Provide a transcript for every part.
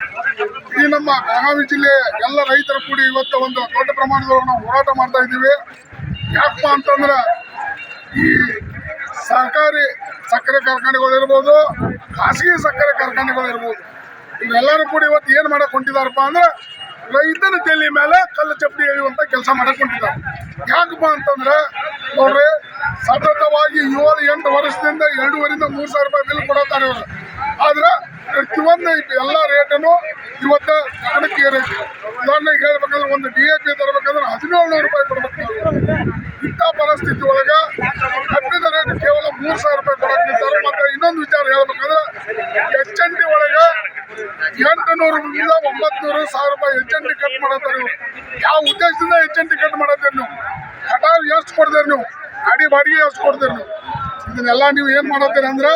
ಈ ನಮ್ಮ ಬೆಳಗಾವಿ ಜಿಲ್ಲೆ ಎಲ್ಲ ರೈತರ ಕೂಡಿ ಇವತ್ತು ಒಂದು ದೊಡ್ಡ ಪ್ರಮಾಣದೊಳಗೆ ನಾವು ಹೋರಾಟ ಮಾಡ್ತಾ ಇದ್ದೀವಿ. ಯಾಕಪ್ಪ ಅಂತಂದ್ರೆ ಈ ಸರ್ಕಾರಿ ಸಕ್ಕರೆ ಕಾರ್ಖಾನೆಗಳಿರ್ಬೋದು ಖಾಸಗಿ ಸಕ್ಕರೆ ಕಾರ್ಖಾನೆಗಳಿರ್ಬೋದು ಇವೆಲ್ಲರೂ ಕೂಡ ಇವತ್ತು ಏನು ಮಾಡಕ್ ಹೊಂಟಿದಾರಪ್ಪ ಅಂದ್ರೆ ರೈತನ ತಲೆ ಮೇಲೆ ಕಲ್ಲು ಚಪ್ಪಡಿ ಎಳೆಯುವಂತ ಕೆಲಸ ಮಾಡಕ್ ಹೊಂಟಿದ್ದಾರೆ ಯಾಕಪ್ಪ ಅಂತಂದ್ರೆ ನೋಡ್ರಿ, ಸತತವಾಗಿ ಏಳು ಎಂಟು ವರ್ಷದಿಂದ ಎರಡೂವರಿಂದ ಮೂರು ಸಾವಿರ ರೂಪಾಯಿ ಬಿಲ್ ಕೊಡತ್ತಾರೆ ಇವರು ಆದ್ರೆ ಪ್ರತಿಯೊಂದು ಎಲ್ಲ ರೇಟನ್ನು ಇವತ್ತು ಕಣಕ್ಕೆ ಏರೈತಿ ಉದಾಹರಣೆಗೆ ಹೇಳ್ಬೇಕಂದ್ರೆ ಒಂದು ಡಿ ಎ ಪಿ ತರಬೇಕಂದ್ರೆ ಹದಿನೇಳು ನೂರು ರೂಪಾಯಿ ಕೊಡಬೇಕು. ಇಂಥ ಪರಿಸ್ಥಿತಿ ಒಳಗೆ ಕಬ್ಬಿನ ರೇಟ್ ಕೇವಲ ಮೂರು ಸಾವಿರ ರೂಪಾಯಿ ಕೊಡಕ್ಕೆ ನಿಂತಾರೆ. ಮತ್ತೆ ಇನ್ನೊಂದು ವಿಚಾರ ಹೇಳ್ಬೇಕಂದ್ರೆ ಎಚ್ ಎನ್ ಟಿ ಒಳಗ ಎಂಟು ನೂರರಿಂದ ಒಂಬತ್ತು ನೂರು ಸಾವಿರ ರೂಪಾಯಿ ಎಚ್ ಎನ್ ಟಿ ಕಟ್ ಮಾಡತ್ತಾರೆ ನೀವು. ಯಾವ ಉದ್ದೇಶದಿಂದ ಎಚ್ ಎನ್ ಟಿ ಕಟ್ ಮಾಡತ್ತೀರಿ ನೀವು? ಕಟಾವ್ ಎಷ್ಟು ಕೊಡ್ತೀರಿ ನೀವು? ಗಾಡಿ ಬಾಡಿಗೆ ಎಷ್ಟು ಕೊಡ್ತೀರಿ ನೀವು? ಇದನ್ನೆಲ್ಲ ನೀವು ಏನು ಮಾಡತ್ತೀರಿ ಅಂದ್ರೆ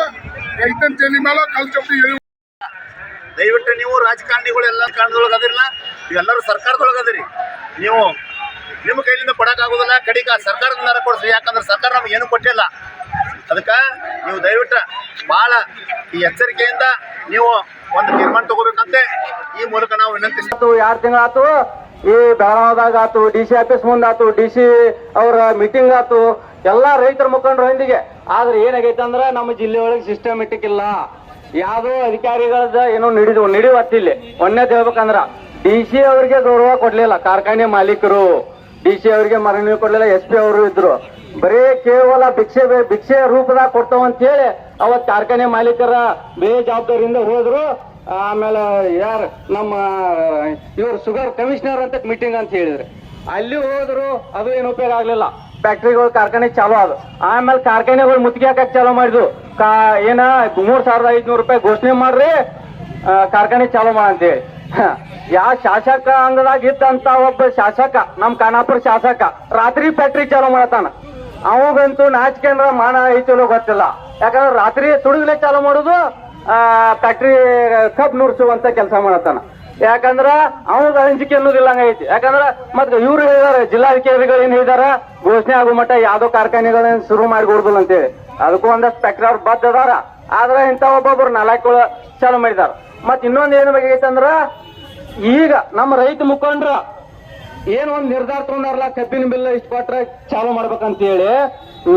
ರೈತನ ತಲೆ ಮೇಲೆ ಕಲ್ ಚಪ್ಪಡಿ ಎಳಿ ದಯವಿಟ್ಟು ನೀವು ರಾಜಕಾರಣಿಗಳು ಎಲ್ಲ ಕಾರಣದೊಳಗೆ ಅದಿರಲ್ಲ. ನೀವೆಲ್ಲರೂ ಸರ್ಕಾರದೊಳಗೆ ಅದಿರಿ. ನೀವು ನಿಮ್ಮ ಕೈಲಿಂದ ಕೊಡೋಕ್ಕಾಗೋದಿಲ್ಲ ಕಡಿಕ ಸರ್ಕಾರದಿಂದ ಕೊಡಿಸ್ರಿ. ಯಾಕಂದ್ರೆ ಸರ್ಕಾರ ನಮ್ಗೆ ಏನು ಕೊಟ್ಟಿಲ್ಲ. ಅದಕ್ಕೆ ನೀವು ದಯವಿಟ್ಟು ಭಾಳ ಈ ಎಚ್ಚರಿಕೆಯಿಂದ ನೀವು ಒಂದು ತೀರ್ಮಾನ ತಗೋಬೇಕಂತೆ. ಈ ಮೂಲಕ ನಾವು ವಿನಂತಿಸ್ತು ಯಾರು ಎರಡು ತಿಂಗಳಾತು? ಈ ಬೆಳಗಾವದಾಗ ಆತು, ಡಿ ಸಿ ಆಫೀಸ್ ಮುಂದೆ ಆತು, ಡಿ ಸಿ ಅವರ ಮೀಟಿಂಗ್ ಆತು. ಎಲ್ಲಾ ರೈತರ ಮುಖಂಡರೊಂದಿಗೆ ಆದ್ರೆ ಏನಾಗೈತೆ ಅಂದ್ರೆ ನಮ್ಮ ಜಿಲ್ಲೆಯೊಳಗೆ ಸಿಸ್ಟಮೆಟಿಕ್ ಇಲ್ಲ. ಯಾವ್ದೋ ಅಧಿಕಾರಿಗಳದ ಏನೋ ನಿಡಿದು ನಿಡಿವತ್ತಿಲ್ಲಿ. ಒಂದೇದ್ ಹೇಳ್ಬೇಕಂದ್ರ ಡಿ ಸಿ ಅವರಿಗೆ ಗೌರವ ಕೊಡ್ಲಿಲ್ಲ, ಕಾರ್ಖಾನೆ ಮಾಲೀಕರು. ಡಿ ಸಿ ಅವರಿಗೆ ಮರಣ ಕೊಡ್ಲಿಲ್ಲ, ಎಸ್ ಪಿ ಅವರು ಇದ್ರು. ಬರೀ ಕೇವಲ ಭಿಕ್ಷೆ ಭಿಕ್ಷೆ ರೂಪದಾಗ ಕೊಡ್ತಾವ ಅಂತ ಹೇಳಿ ಅವತ್ ಕಾರ್ಖಾನೆ ಮಾಲೀಕರ ಬೇಜವಾಬ್ದಾರಿಯಿಂದ ಹೋದ್ರು. ಆಮೇಲೆ ಯಾರು ನಮ್ಮ, ಇವರು ಶುಗರ್ ಕಮಿಷನರ್ ಅಂತ ಮೀಟಿಂಗ್ ಅಂತ ಹೇಳಿದ್ರು. ಅಲ್ಲಿ ಹೋದ್ರು ಅದು ಏನು ಉಪಯೋಗ ಆಗ್ಲಿಲ್ಲ. ಫ್ಯಾಕ್ಟ್ರಿಗಳು ಕಾರ್ಖಾನೆ ಚಾಲೂ ಆದ. ಆಮೇಲೆ ಕಾರ್ಖಾನೆಗಳು ಮುತ್ತಿಗೆ ಹಾಕಕ್ ಚಾಲು ಮಾಡಿದ್ವು. ಕಾ ಏನ ಮೂರ್ ಸಾವಿರದ ಐದ್ನೂರು ರೂಪಾಯಿ ಘೋಷಣೆ ಮಾಡ್ರಿ ಕಾರ್ಖಾನೆ ಚಾಲು ಮಾಡಿ ಅಂತೇಳಿ. ಯಾ ಶಾಸಕ ಅಂಗದಾಗ ಇದ್ದಂತ ಒಬ್ಬ ಶಾಸಕ, ನಮ್ ಕಾನಾಪುರ ಶಾಸಕ, ರಾತ್ರಿ ಫ್ಯಾಕ್ಟ್ರಿ ಚಾಲು ಮಾಡತಾನ ಅವಾಗಂತೂ ನಾಚಿಕೆಂದ್ರ ಮಾಡ ಐತಿಲೋ ಗೊತ್ತಿಲ್ಲ. ಯಾಕಂದ್ರೆ ರಾತ್ರಿ ತುಡುಗ್ಲೆ ಚಾಲೂ ಮಾಡುದು ಫ್ಯಾಕ್ಟ್ರಿ ಕಬ್ ನುರ್ಸುವಂತ ಕೆಲಸ ಮಾಡತಾನ ಯಾಕಂದ್ರ ಅವಾಗ ಅಂಜಿಕೆ ಅನ್ನೋದಿಲ್ಲ ಐತಿ. ಯಾಕಂದ್ರ ಮತ್ ಇವ್ರು ಹೇಳಿದಾರೆ ಜಿಲ್ಲಾಧಿಕಾರಿಗಳು ಏನ್ ಹೇಳಿದಾರ, ಘೋಷಣೆ ಆಗೋ ಮಟ್ಟ ಯಾವ್ದೋ ಕಾರ್ಖಾನೆಗಳನ್ನ ಶುರು ಮಾಡಿ ಅಂತೇಳಿ. ಅದಕ್ಕೂ ಒಂದಷ್ಟು ಸ್ಪೆಕ್ಟರ್ ಅವ್ರು ಬದ್ಧ ಅದಾರ. ಆದ್ರೆ ಇಂಥ ಒಬ್ಬೊಬ್ರು ನಾಲ್ಕು ಚಾಲು ಮಾಡಿದಾರ. ಮತ್ ಇನ್ನೊಂದ್ ಏನ್ ಐತಂದ್ರ ಈಗ ನಮ್ಮ ರೈತ ಮುಖಂಡ್ರ ಏನ್ ಒಂದ್ ನಿರ್ಧಾರ ತಗೊಂಡಾರಲ್ಲ, ಕಬ್ಬಿನ ಬಿಲ್ ಇಷ್ಟು ಕೊಟ್ರೆ ಚಾಲು ಮಾಡ್ಬೇಕಂತ ಹೇಳಿ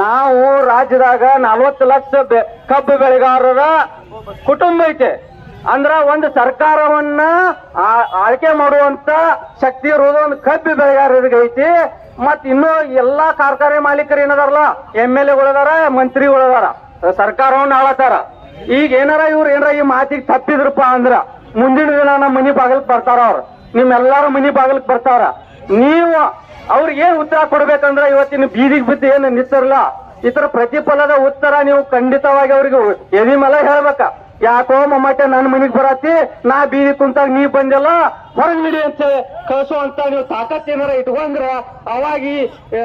ನಾವು ರಾಜ್ಯದಾಗ ನಲ್ವತ್ತು ಲಕ್ಷ ಕಬ್ಬು ಬೆಳೆಗಾರರ ಕುಟುಂಬ ಐತೆ. ಅಂದ್ರ ಒಂದು ಸರ್ಕಾರವನ್ನ ಆಳ್ಕೆ ಮಾಡುವಂತ ಶಕ್ತಿ ಇರೋದು ಒಂದು ಕಬ್ಬಿ ಬೆಳೆಗಾರರಿಗೆ ಐತಿ. ಮತ್ ಇನ್ನು ಎಲ್ಲಾ ಕಾರ್ಖಾನೆ ಮಾಲೀಕರು ಏನದಾರಲ್ಲ, ಎಂ ಎಲ್ ಎಗಳದಾರ ಮಂತ್ರಿಗಳದಾರ ಸರ್ಕಾರವನ್ನ ಆಳತಾರ. ಈಗ ಏನಾರ ಇವ್ರು ಏನಾರ ಈ ಮಾತಿಗೆ ತಪ್ಪಿದ್ರಪ್ಪ ಅಂದ್ರ ಮುಂದಿನ ದಿನ ನಮ್ಮ ಮನಿ ಬಾಗಿಲಕ್ ಬರ್ತಾರ ಅವ್ರು. ನಿಮ್ಮೆಲ್ಲಾರ ಮನಿ ಬಾಗಿಲಕ್ ಬರ್ತಾರ. ನೀವು ಅವ್ರಿಗೆ ಏನ್ ಉತ್ತರ ಕೊಡ್ಬೇಕಂದ್ರ ಇವತ್ತಿನ ಬೀದಿಗೆ ಬಿದ್ದು ಏನು ನಿಂತಿರಲ್ಲ ಇತರ ಪ್ರತಿಫಲದ ಉತ್ತರ ನೀವು ಖಂಡಿತವಾಗಿ ಅವ್ರಿಗೆ ಎದಿ ಮೇಲೆ ಹೇಳ್ಬೇಕ. ಯಾಕೋ ಮೊಮ್ಮಟ ನನ್ನ ಮನಿಗ್ ಬರತ್ತಿ? ನಾ ಬೀದಿ ಕುಂತಾಗ ನೀ ಬಂದಿಲ್ಲ? ಹೊರಗ್ ಬಿಡಿ ಅಂತ. ಕಳ್ಸುವಂತ ನೀವು ತಾಕತ್ ಏನಾರ ಇಟ್ಕೊಂಡ್ರ ಅವಾಗ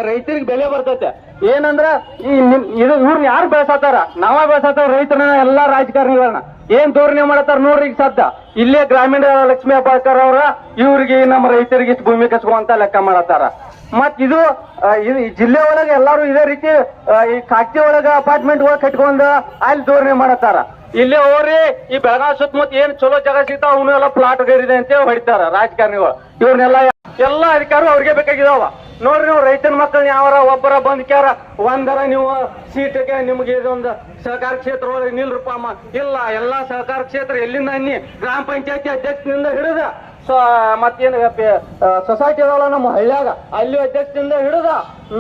ರೈತರಿಗೆ ಬೆಲೆ ಬರ್ತೈತೆ. ಏನಂದ್ರ, ಈ ನಿಮ್, ಇದು ಇವ್ರನ್ನ ಯಾರು ಬೆಳೆಸತ್ತಾರ ನಾವ ಬೆಳೆಸತ್ತಾರ ರೈತರನ್ನ ಎಲ್ಲಾ ರಾಜಕಾರಣಿಗಳನ್ನ. ಏನ್ ಧೋರಣೆ ಮಾಡತ್ತಾರ ನೋಡ್ರಿ ಈಗ ಸದ್ದ. ಇಲ್ಲೇ ಗ್ರಾಮೀಣ ಲಕ್ಷ್ಮೀ ಅಬ್ಬಾಳ್ಕರ್ ಅವ್ರ, ಇವ್ರಿಗೆ ನಮ್ಮ ರೈತರಿಗೆ ಇಷ್ಟು ಭೂಮಿ ಅಂತ ಲೆಕ್ಕ ಮಾಡತ್ತಾರ. ಮತ್ ಇದು ಜಿಲ್ಲೆ ಒಳಗೆ ಎಲ್ಲಾರು ಇದೇ ರೀತಿ ಈ ಕಾಕ್ತಿ ಒಳಗ ಅಪಾರ್ಟ್ಮೆಂಟ್ ಒಳಗೆ ಕಟ್ಕೊಂಡ್ ಅಲ್ಲಿ ಧೋರಣೆ ಮಾಡತ್ತಾರ. ಇಲ್ಲಿ ಹೋಗ್ರಿ, ಈ ಬೆಳಗಾವಿ ಸುತ್ತಮುತ್ತ ಏನ್ ಚಲೋ ಜಾಗ ಸಿಗ್ತಾವ ಅವನ್ನೆಲ್ಲ ಪ್ಲಾಟ್ ಗರಿದೆ ಅಂತ ಹೇಳಿ ಹೊಡಿತಾರ ರಾಜಕಾರಣಿಗಳು. ಇವ್ರನ್ನೆಲ್ಲ ಎಲ್ಲಾ ಅಧಿಕಾರ ಅವ್ರಿಗೆ ಬೇಕಾಗಿದಾವ. ನೋಡ್ರಿ ನೀವು ರೈತನ ಮಕ್ಕಳನ್ನ ಯಾವಾರ ಒಬ್ಬರ ಬಂದ್ ಕ್ಯಾರ, ಒಂದರ ನೀವು ಸೀಟ್ಗೆ ನಿಮ್ಗೆ ಇದೊಂದು ಸಹಕಾರ ಕ್ಷೇತ್ರ ಒಳಗೆ ನಿಲ್ರಪ್ಪ ಅಮ್ಮ. ಇಲ್ಲ, ಎಲ್ಲಾ ಸಹಕಾರ ಕ್ಷೇತ್ರ ಎಲ್ಲಿಂದ ಅನ್ನಿ, ಗ್ರಾಮ ಪಂಚಾಯತಿ ಅಧ್ಯಕ್ಷನಿಂದ ಹಿಡಿದ ಸೊ ಮತ್ತೇನು ಸೊಸೈಟಿ ಅದಾವಲ್ಲ ನಮ್ಮ ಹಳ್ಳಿಯಾಗ, ಅಲ್ಲಿ ಅಧ್ಯಕ್ಷದಿಂದ ಹಿಡಿದ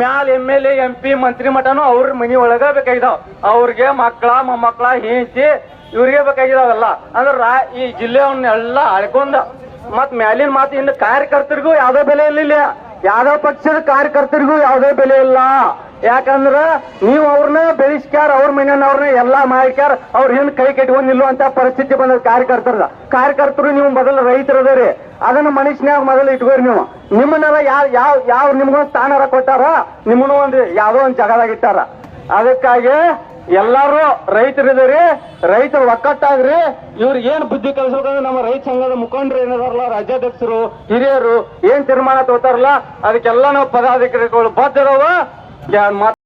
ಮ್ಯಾಲ M L A M P ಮಂತ್ರಿ ಮಠನು ಅವ್ರ ಮನಿ ಒಳಗ ಬೇಕಾಗಿದಾವ. ಅವ್ರಿಗೆ ಮಕ್ಕಳ ಮೊಮ್ಮಕ್ಕಳ ಹೆಂಡತಿ, ಇವ್ರಿಗೆ ಬೇಕಾಗಿದಾವಲ್ಲ. ಅಂದ್ರೆ ಈ ಜಿಲ್ಲೆಯವನ್ನೆಲ್ಲ ಅಳ್ಕೊಂಡ ಮತ್ ಮ್ಯಾಲಿನ ಮಾತು ಇನ್ನು ಕಾರ್ಯಕರ್ತರಿಗೂ ಯಾವ್ದೇ ಬೆಲೆ ಇಲ್ಲ ಯಾವ್ದೋ ಪಕ್ಷದ ಕಾರ್ಯಕರ್ತರಿಗೂ ಯಾವ್ದೇ ಬೆಲೆ ಇಲ್ಲ. ಯಾಕಂದ್ರ ನೀವು ಅವ್ರನ್ನ ಬೆಳೆಸ್ಕ್ಯಾರ, ಅವ್ರ ಮನೆಯವ್ರನ್ನ ಎಲ್ಲಾ ಮಾಡ್ಕ್ಯಾರ, ಅವ್ರ ಹೆಣ್ ಕೈ ಕಟ್ಕೊಂಡ್ ನಿಲ್ಲುವಂತ ಪರಿಸ್ಥಿತಿ ಬಂದ ಕಾರ್ಯಕರ್ತರದ. ಕಾರ್ಯಕರ್ತರು ನೀವು ಮೊದಲು ರೈತರದರಿ. ಅದನ್ನ ಮನುಷ್ಯನಾಗ ಮೊದಲು ಇಟ್ಕೋರಿ ನೀವು. ನಿಮ್ಮನ್ನೆಲ್ಲ ಯಾವ ಯಾವ ಯಾವ ನಿಮ್ಗೊಂದು ಸ್ಥಾನರ ಕೊಟ್ಟಾರ, ನಿಮ್ಮನ್ನು ಒಂದು ಯಾವ್ದೋ ಒಂದ್ ಜಗದಾಗ ಇಟ್ಟಾರ. ಅದಕ್ಕಾಗಿ ಎಲ್ಲಾರು ರೈತರಿದ್ರಿ, ರೈತರು ಒಕ್ಕಟ್ಟಾಗ್ರಿ. ಇವ್ರಿಗೆ ಏನ್ ಬುದ್ಧಿ ಕಲಿಸ್ಬೇಕಂದ್ರೆ ನಮ್ಮ ರೈತ ಸಂಘದ ಮುಖಂಡರು ಏನಿದಾರಲ್ಲ, ರಾಜ್ಯಾಧ್ಯಕ್ಷರು, ಹಿರಿಯರು, ಏನ್ ತೀರ್ಮಾನ ತಗೋತಾರಲ್ಲ, ಅದಕ್ಕೆಲ್ಲ ನಾವು ಪದಾಧಿಕಾರಿಗಳು ಬದ್ಧರವ. जान मात्र